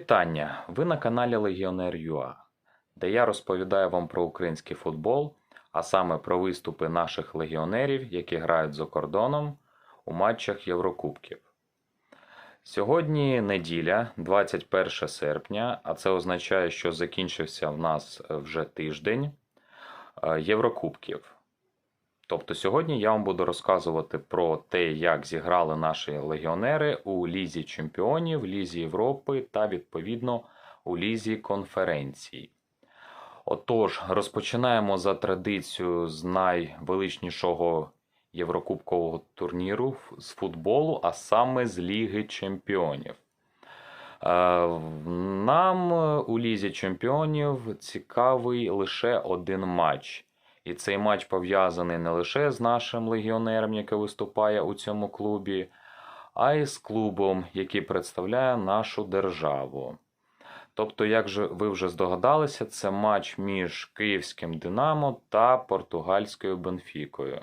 Вітання! Ви на каналі Легіонер ЮА, де я розповідаю вам про український футбол, а саме про виступи наших легіонерів, які грають за кордоном у матчах Єврокубків. Сьогодні неділя, 21 серпня, а це означає, що закінчився в нас вже тиждень е, Єврокубків. Тобто сьогодні я вам буду розказувати про те, як зіграли наші легіонери у Лізі Чемпіонів, Лізі Європи та відповідно у Лізі конференцій. Отож, розпочинаємо за традицією з найвеличнішого Єврокубкового турніру з футболу, а саме з Ліги Чемпіонів. Е, Нам у Лізі Чемпіонів цікавий лише один матч. І цей матч пов'язаний не лише з нашим легіонером, який виступає у цьому клубі, а й з клубом, який представляє нашу державу. Тобто, як же ви вже здогадалися, це матч між Київським Динамо та португальською Бенфікою.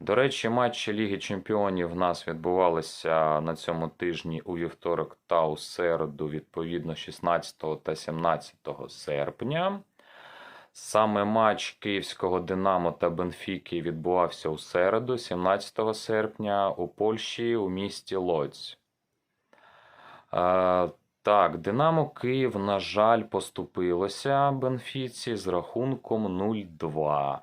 До речі, матчі Ліги Чемпіонів в нас відбувалися на цьому тижні у вівторок та у середу, відповідно, 16 та 17 серпня. Саме матч Київського Динамо та Бенфіки відбувався у середу, 17 серпня, у Польщі у місті Лодзь. Е, так, Динамо Київ, на жаль, поступилося Бенфіці з рахунком 0-2.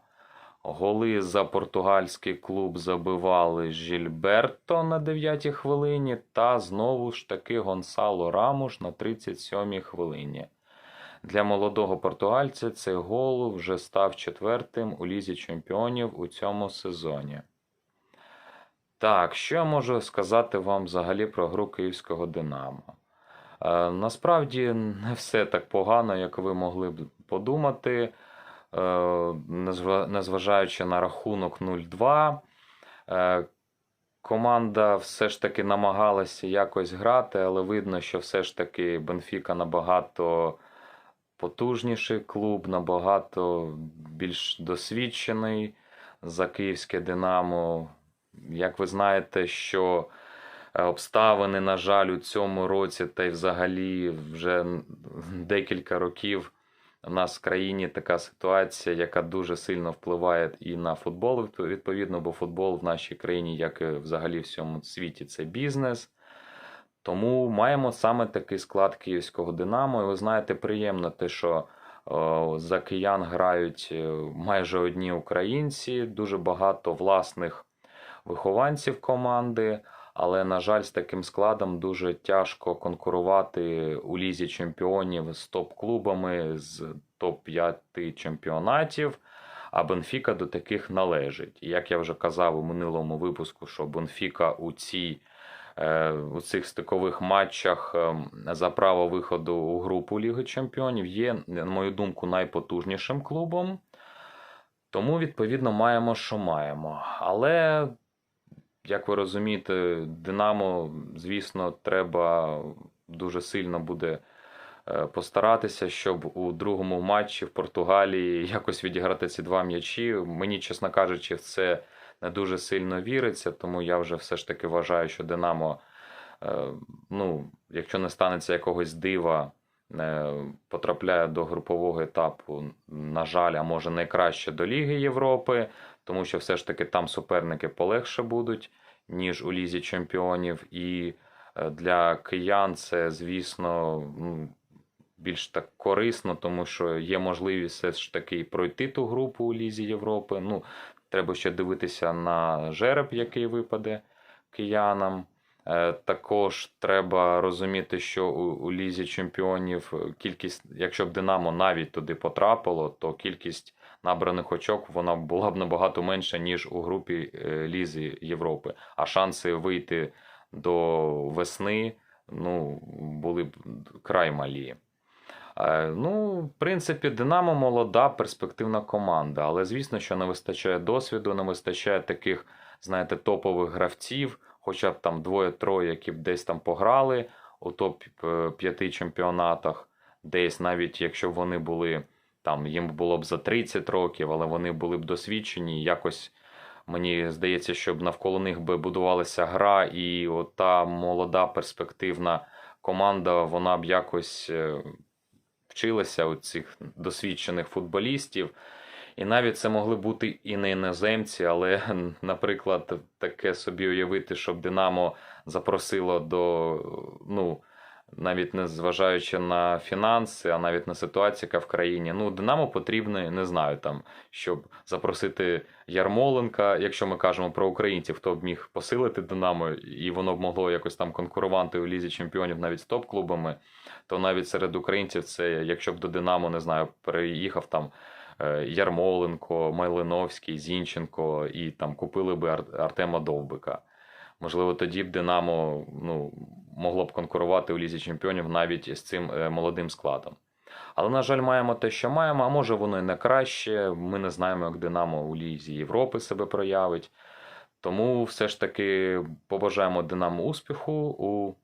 Голи за португальський клуб забивали Жільберто на 9-й хвилині та знову ж таки Гонсало Рамуш на 37-й хвилині. Для молодого португальця цей гол вже став четвертим у Лізі Чемпіонів у цьому сезоні. Так, що я можу сказати вам взагалі про гру Київського Динамо? Е, насправді не все так погано, як ви могли б подумати, е, незважаючи на рахунок 0-2. Е, команда все ж таки намагалася якось грати, але видно, що все ж таки Бенфіка набагато потужніший клуб, набагато більш досвідчений за київське Динамо. Як ви знаєте, що е, обставини, на жаль, у цьому році, та й взагалі вже декілька років у нас в країні така ситуація, яка дуже сильно впливає і на футбол, відповідно, бо футбол в нашій країні, як і взагалі в всьому світі, це бізнес. Тому маємо саме такий склад київського Динамо. І ви знаєте, приємно те, що е, за киян грають е, майже одні українці, дуже багато власних вихованців команди. Але, на жаль, з таким складом дуже тяжко конкурувати у лізі чемпіонів з топ-клубами з топ-5 чемпіонатів. А Бенфіка до таких належить. І як я вже казав у минулому випуску, що Бенфіка у цій у цих стикових матчах ем, за право виходу у групу Ліги Чемпіонів є, на мою думку, найпотужнішим клубом. Тому, відповідно, маємо, що маємо. Але, як ви розумієте, Динамо, звісно, треба дуже сильно буде е, постаратися, щоб у другому матчі в Португалії якось відіграти ці два м'ячі. Мені, чесно кажучи, це не дуже сильно віриться, тому я вже все ж таки вважаю, що Динамо, е, ну, якщо не станеться якогось дива, е, потрапляє до групового етапу, на жаль, а може найкраще до Ліги Європи, тому що все ж таки там суперники полегше будуть, ніж у Лізі Чемпіонів. І е, для киян це, звісно, ну, більш так корисно, тому що є можливість все ж таки пройти ту групу у Лізі Європи. Ну, Треба ще дивитися на жереб, який випаде киянам. Е, Також треба розуміти, що у, у Лізі Чемпіонів кількість, якщо б Динамо навіть туди потрапило, то кількість набраних очок вона була б набагато менша, ніж у групі е, Лізи Європи. А шанси вийти до весни ну, були б край малі. Е, Ну, в принципі, Динамо молода, перспективна команда, але звісно, що не вистачає досвіду, не вистачає таких, знаєте, топових гравців, хоча б там двоє-троє, які б десь там пограли у топ-5 чемпіонатах, десь навіть якщо б вони були там, їм було б за 30 років, але вони були б досвідчені, якось. Мені здається, щоб навколо них би будувалася гра, і ота молода перспективна команда вона б якось вчилася у цих досвідчених футболістів. І навіть це могли бути і не іноземці, але, наприклад, таке собі уявити, щоб Динамо запросило до, ну, навіть не зважаючи на фінанси, а навіть на ситуацію, яка в країні. Ну, Динамо потрібно, не знаю, там, щоб запросити Ярмоленка, якщо ми кажемо про українців, хто б міг посилити Динамо, і воно б могло якось там конкурувати у лізі чемпіонів навіть з топ-клубами, то навіть серед українців це, якщо б до Динамо, не знаю, переїхав там. е, Ярмоленко, Майлиновський, Зінченко і там купили би Ар- Артема Довбика. Можливо, тоді б Динамо ну, могло б конкурувати у Лізі Чемпіонів навіть з цим е, молодим складом. Але, на жаль, маємо те, що маємо, а може воно і не краще. Ми не знаємо, як Динамо у Лізі Європи себе проявить. Тому все ж таки побажаємо Динамо успіху у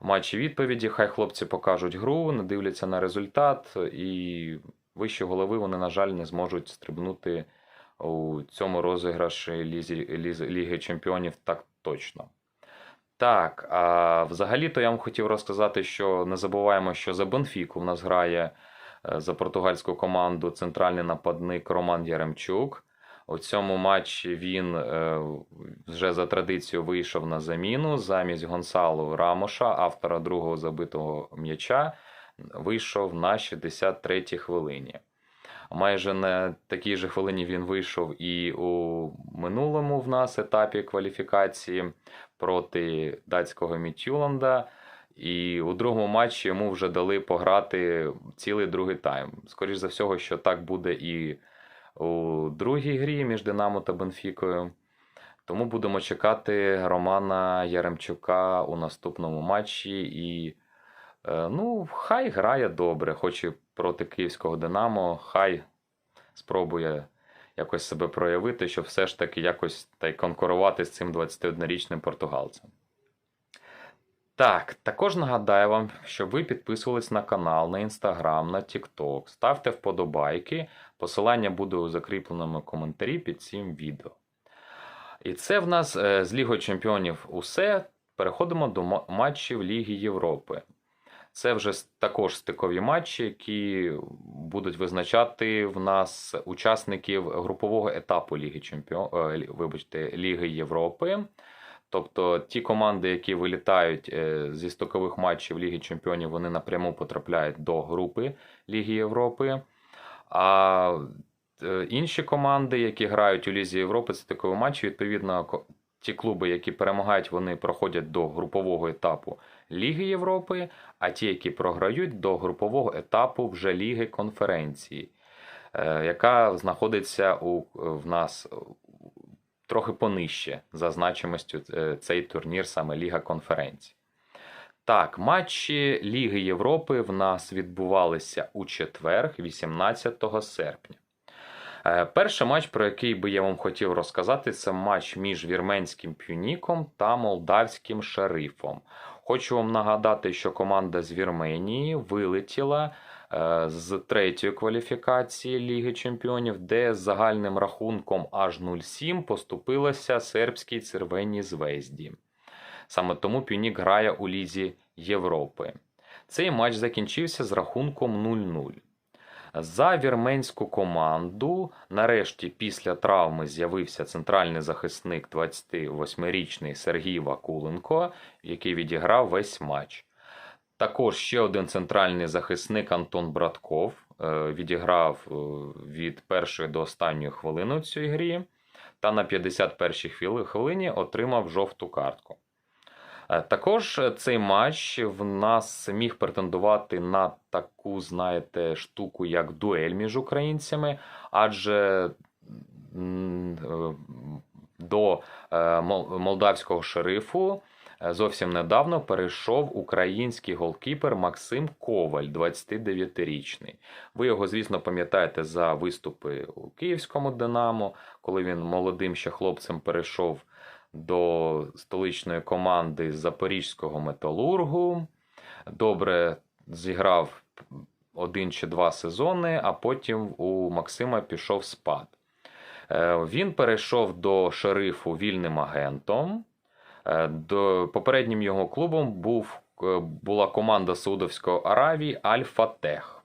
матчі відповіді. Хай хлопці покажуть гру, не дивляться на результат, і вищі голови вони, на жаль, не зможуть стрибнути у цьому розіграші Лізі, Ліги Чемпіонів так точно. Так, а взагалі-то я вам хотів розказати, що не забуваємо, що за Бенфіку в нас грає е, за португальську команду центральний нападник Роман Яремчук. У цьому матчі він е, вже за традицією вийшов на заміну замість Гонсалу Рамоша, автора другого забитого м'яча, вийшов на 63-й хвилині. Майже на такій же хвилині він вийшов і у минулому в нас етапі кваліфікації проти датського Мітюланда. І у другому матчі йому вже дали пограти цілий другий тайм. Скоріше за всього, що так буде і у другій грі між Динамо та Бенфікою. Тому будемо чекати Романа Яремчука у наступному матчі. І ну, хай грає добре, хоч і проти київського Динамо, хай спробує якось себе проявити, щоб все ж таки якось та й конкурувати з цим 21-річним португалцем. Так, також нагадаю вам, щоб ви підписувались на канал, на інстаграм, на TikTok, ставте вподобайки. Посилання буде у закріпленому коментарі під цим відео. І це в нас е, з Лігою Чемпіонів усе. Переходимо до матчів Ліги Європи. Це вже також стикові матчі, які будуть визначати в нас учасників групового етапу Ліги Чемпіон... е, вибачте, Ліги Європи. Тобто ті команди, які вилітають е, зі стокових матчів Ліги Чемпіонів, вони напряму потрапляють до групи Ліги Європи. А е, інші команди, які грають у Лізі Європи, це такові матчі, відповідно, ті клуби, які перемагають, вони проходять до групового етапу Ліги Європи, а ті, які програють, до групового етапу вже Ліги конференції, е, яка знаходиться у, в нас трохи понижче за значимостю е, цей турнір, саме Ліга конференцій. Так, матчі Ліги Європи в нас відбувалися у четвер, 18 серпня. Е, Перший матч, про який би я вам хотів розказати, це матч між вірменським пюніком та молдавським шерифом. Хочу вам нагадати, що команда з Вірменії вилетіла е, з третьої кваліфікації Ліги Чемпіонів, де з загальним рахунком аж 0-7 поступилася сербській Цервеній Звезді. Саме тому Пюнік грає у Лізі Європи. Цей матч закінчився з рахунком 0-0. За вірменську команду, нарешті, після травми з'явився центральний захисник 28-річний Сергій Вакуленко, який відіграв весь матч. Також ще один центральний захисник Антон Братков е, відіграв е, від першої до останньої хвилини у цій грі, та на 51-й хвилині отримав жовту картку. Е, Також цей матч в нас міг претендувати на таку, знаєте, штуку, як дуель між українцями, адже е, до е, молдавського шерифу зовсім недавно перейшов український голкіпер Максим Коваль, 29-річний. Ви його, звісно, пам'ятаєте за виступи у київському Динамо, коли він молодим ще хлопцем перейшов до столичної команди Запорізького металургу. Добре зіграв один чи два сезони, а потім у Максима пішов спад. Е, Він перейшов до шерифу вільним агентом. Е, До, попереднім його клубом був е, була команда Саудовської Аравії Альфа Тех.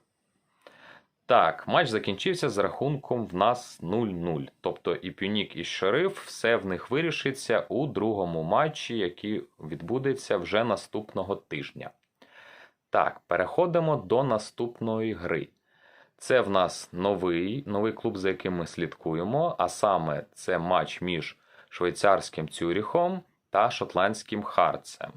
Так, матч закінчився з рахунком в нас 0-0. Тобто і Пюнік, і Шериф все в них вирішиться у другому матчі, який відбудеться вже наступного тижня. Так, переходимо до наступної гри. Це в нас новий, новий клуб, за яким ми слідкуємо, а саме це матч між швейцарським Цюріхом та шотландським Харцем.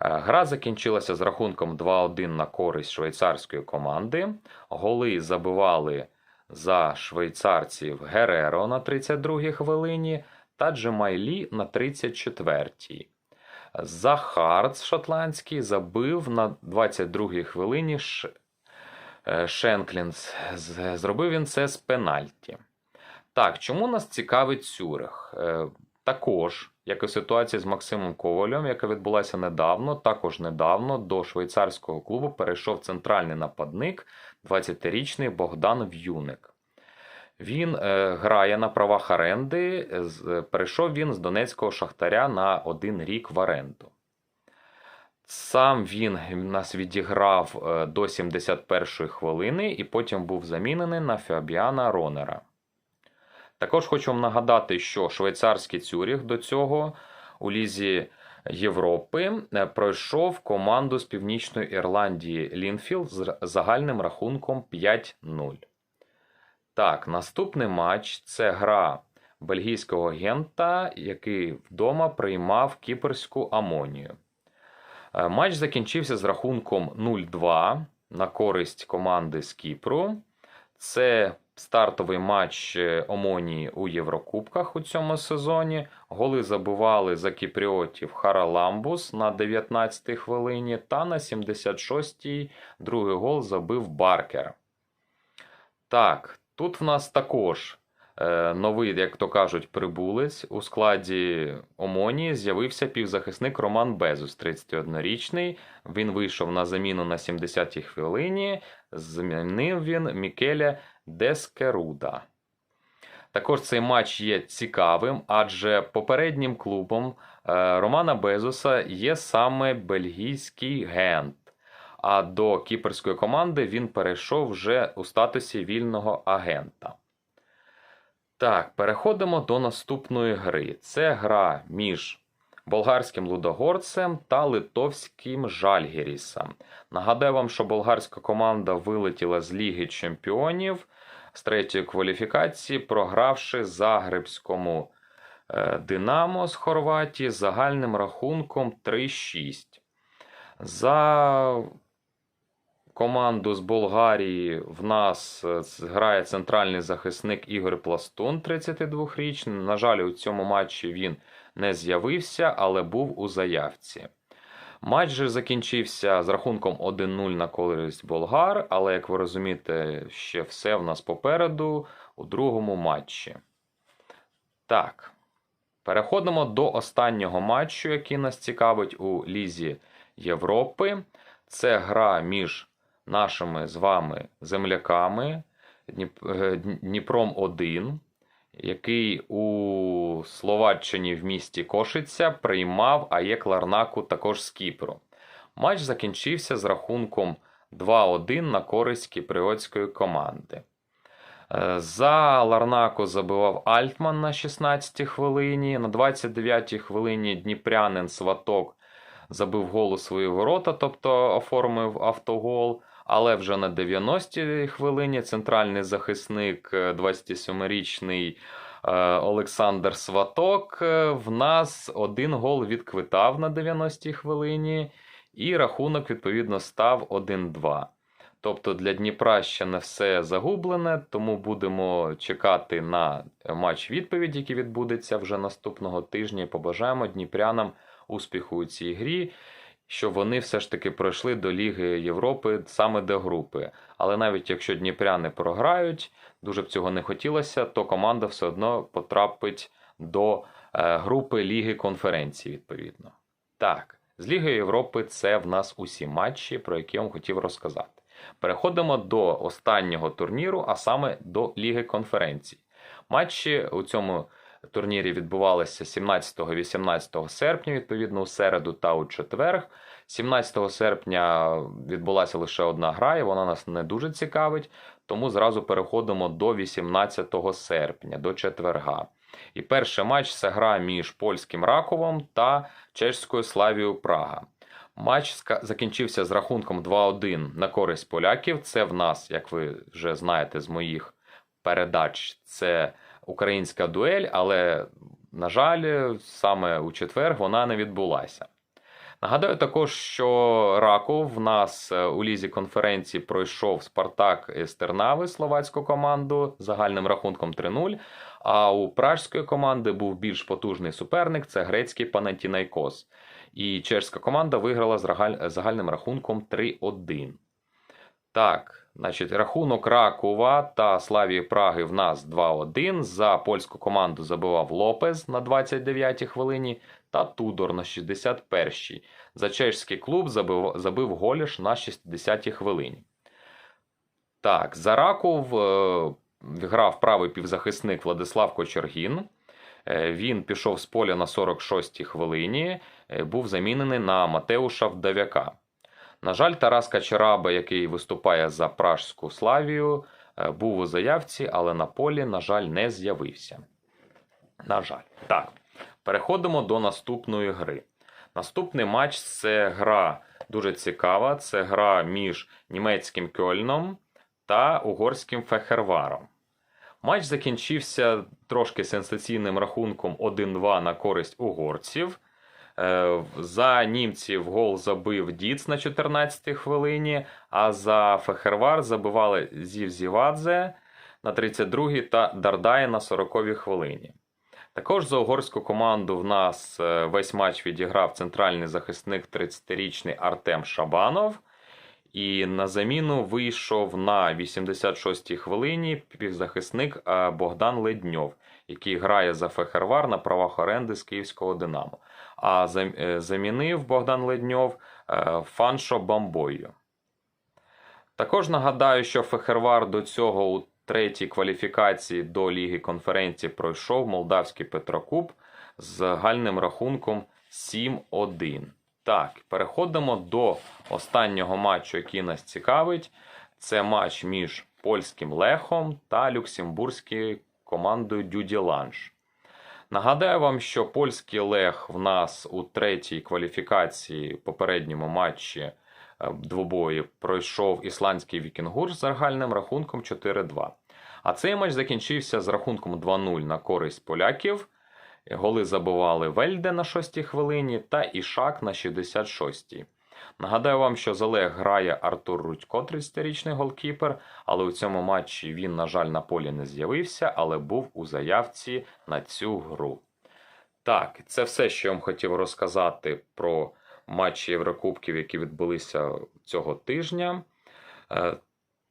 Е, Гра закінчилася з рахунком 2-1 на користь швейцарської команди. Голи забивали за швейцарців Гереро на 32-й хвилині та Джемайлі на 34-й. За Харц шотландський забив на 22-й хвилині Ш... е, Шенклінс. Зробив він це з пенальті. Так, чому нас цікавить Цюрих? Е, Також, як і ситуація з Максимом Ковалем, яка відбулася недавно, також недавно до швейцарського клубу перейшов центральний нападник, 20-річний Богдан В'юник. Він е, грає на правах оренди. З- Перейшов він з Донецького шахтаря на один рік в оренду. Сам він нас відіграв е, до 71-ї хвилини і потім був замінений на Фабіана Ронера. Також хочу вам нагадати, що швейцарський Цюріх до цього у Лізі Європи е, пройшов команду з Північної Ірландії Лінфілд з загальним рахунком 5-0. Так, наступний матч це гра бельгійського гента, який вдома приймав кіперську амонію. Е, Матч закінчився з рахунком 0-2 на користь команди з Кіпру. Це стартовий матч е, Омонії у Єврокубках у цьому сезоні. Голи забивали за кіпріотів Хараламбус на 19-й хвилині та на 76-й другий гол забив Баркер. Так, тут в нас також новий, як то кажуть, прибулець. У складі Омонії з'явився півзахисник Роман Безус, 31-річний. Він вийшов на заміну на 70-й хвилині. Змінив він Мікеля Дескеруда. Також цей матч є цікавим, адже попереднім клубом е, Романа Безуса є саме бельгійський гент. А до кіперської команди він перейшов вже у статусі вільного агента. Так, переходимо до наступної гри. Це гра між болгарським Лудогорцем та литовським Жальгірісом. Нагадаю вам, що болгарська команда вилетіла з Ліги Чемпіонів з третьої кваліфікації, програвши Загребському е, Динамо з Хорватії загальним рахунком 3-6. За команду з Болгарії в нас е, грає центральний захисник Ігор Пластун, 32-річний. На жаль, у цьому матчі він не з'явився, але був у заявці. Матч же закінчився з рахунком 1-0 на користь болгар, але, як ви розумієте, ще все в нас попереду у другому матчі. Так. Переходимо до останнього матчу, який нас цікавить у Лізі Європи. Це гра між нашими з вами земляками е, Дніпром 1, який у Словаччині в місті Кошиця приймав АЄК Ларнаку також з Кіпру. Матч закінчився з рахунком 2-1 на користь кіпріотської команди. Е, За Ларнаку забивав Альтман на 16-й хвилині. На 29-й хвилині Дніпрянин Сваток забив гол у свої ворота, тобто оформив автогол. Але вже на 90-й хвилині центральний захисник, е, 27-річний е, Олександр Сваток, е, в нас один гол відквитав на 90-й хвилині, і рахунок, відповідно, став 1-2. Тобто для Дніпра ще не все загублене, тому будемо чекати на матч відповідь, який відбудеться вже наступного тижня. Побажаємо дніпрянам успіху у цій грі, щоб вони все ж таки пройшли до Ліги Європи саме до групи. Але навіть якщо дніпряни програють, дуже б цього не хотілося, то команда все одно потрапить до е, групи Ліги конференції, відповідно. Так, з Ліги Європи це в нас усі матчі, про які я вам хотів розказати. Переходимо до останнього турніру, а саме до Ліги конференцій. Матчі у цьому турнірі відбувалися 17-18 серпня, відповідно, у середу та у четверг. 17 серпня відбулася лише одна гра, і вона нас не дуже цікавить, тому зразу переходимо до 18 серпня, до четверга. І перший матч це гра між польським Раковом та чеською Славією Прага. Матч закінчився з рахунком 2-1 на користь поляків. Це в нас, як ви вже знаєте з моїх передач, це українська дуель, але, на жаль, саме у четвер вона не відбулася. Нагадаю також, що Раков в нас е, у лізі конференції пройшов Спартак з Тернави словацьку команду загальним рахунком 3-0. А у пражської команди був більш потужний суперник це грецький Панатінайкос. І чешська команда виграла з загальним рахунком 3-1. Так, значить, рахунок Ракова та Славії Праги в нас 2-1. За польську команду забивав Лопез на 29-й хвилині та Тудор на 61-й. За чешський клуб забив, забив Голіш на 60-й хвилині. Так, за Раков е, грав правий півзахисник Владислав Кочергін. Е, Він пішов з поля на 46-й хвилині, е, був замінений на Матеуша Вдавяка. На жаль, Тарас Качараба, який виступає за пражську Славію, е, був у заявці, але на полі, на жаль, не з'явився. На жаль. Так, переходимо до наступної гри. Наступний матч це гра дуже цікава. Це гра між німецьким Кьольном та угорським Фехерваром. Матч закінчився трошки сенсаційним рахунком 1-2 на користь угорців. Е, За німців гол забив Діц на 14-й хвилині, а за Фехервар забивали Зів Зівадзе на 32-й та Дардай на 40-й хвилині. Також за угорську команду в нас е, весь матч відіграв центральний захисник 30-річний Артем Шабанов. І на заміну вийшов на 86-й хвилині півзахисник е, Богдан Ледньов, який грає за Фехервар на правах оренди з київського Динамо. А е, замінив Богдан Ледньов е, Фаншо Бамбою. Також нагадаю, що Фехервар до цього у третій кваліфікації до Ліги конференції пройшов молдавський Петрокуб з загальним рахунком 7-1. Так, переходимо до останнього матчу, який нас цікавить. Це матч між польським Лехом та люксембурзькою командою Дюділанж. Нагадаю вам, що польський Лех в нас у третій кваліфікації попередньому матчі е, двобої пройшов ісландський Вікінгур з загальним рахунком 4-2. А цей матч закінчився з рахунком 2-0 на користь поляків. Голи забивали Вельде на 6-й хвилині та Ішак на 66-й. Нагадаю вам, що за Лех грає Артур Рудько, 30-річний голкіпер, але у цьому матчі він, на жаль, на полі не з'явився, але був у заявці на цю гру. Так, це все, що я вам хотів розказати про матчі Єврокубків, які відбулися цього тижня. Е,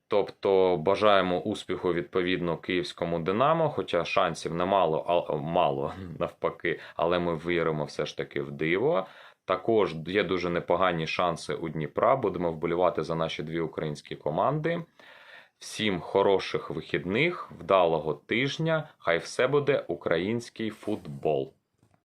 Тобто бажаємо успіху відповідно київському Динамо, хоча шансів немало, а мало навпаки, але ми віримо все ж таки в диво. Також є дуже непогані шанси у Дніпра. Будемо вболівати за наші дві українські команди. Всім хороших вихідних, вдалого тижня. Хай все буде український футбол.